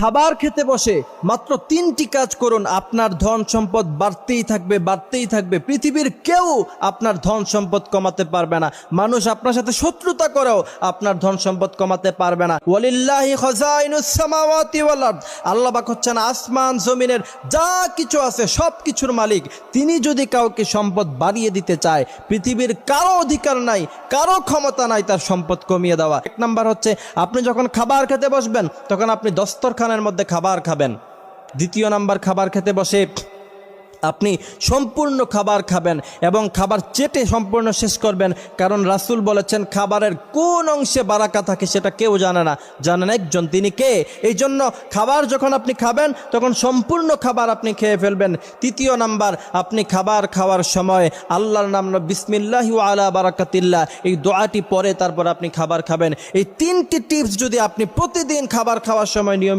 খাবার খেতে বসে মাত্র তিনটি কাজ করুন, আপনার ধন সম্পদ বাড়তেই থাকবে বাড়তেই থাকবে। পৃথিবীর কেউ আপনার ধন সম্পদ কমাতে পারবে না। মানুষ আপনার সাথে শত্রুতা করেও আপনার ধন সম্পদ কমাতে পারবে না। ওয়ালিল্লাহি আল্লাহ পাক হচ্ছেন আসমান, জমিনের যা কিছু আছে, সব কিছুর মালিক। তিনি যদি কাউকে সম্পদ বাড়িয়ে দিতে চায়, পৃথিবীর কারও অধিকার নাই, কারও ক্ষমতা নাই তার সম্পদ কমিয়ে দেওয়া এক নাম্বার হচ্ছে, আপনি যখন খাবার খেতে বসবেন, তখন আপনি দস্তরখানের মধ্যে খাবার খাবেন। দ্বিতীয় নাম্বার খাবার খেতে বসে আপনি সম্পূর্ণ খাবার খাবেন এবং খাবার চেটে সম্পূর্ণ শেষ করবেন। কারণ রাসূল বলেছেন, খাবারের কোন অংশে বারাকা থাকে সেটা কেউ জানে না। জানেন একজন, তিনি কে? এই জন্য খাবার যখন আপনি খাবেন, তখন সম্পূর্ণ খাবার আপনি খেয়ে ফেলবেন। তৃতীয় নাম্বার, আপনি খাবার খাওয়ার সময় আল্লাহর নাম বিসমিল্লাহ আলা বারাকাতিল্লাহ, এই দোয়াটি পরে তারপর আপনি খাবার খাবেন। এই তিনটি টিপস যদি আপনি প্রতিদিন খাবার খাওয়ার সময় নিয়মিত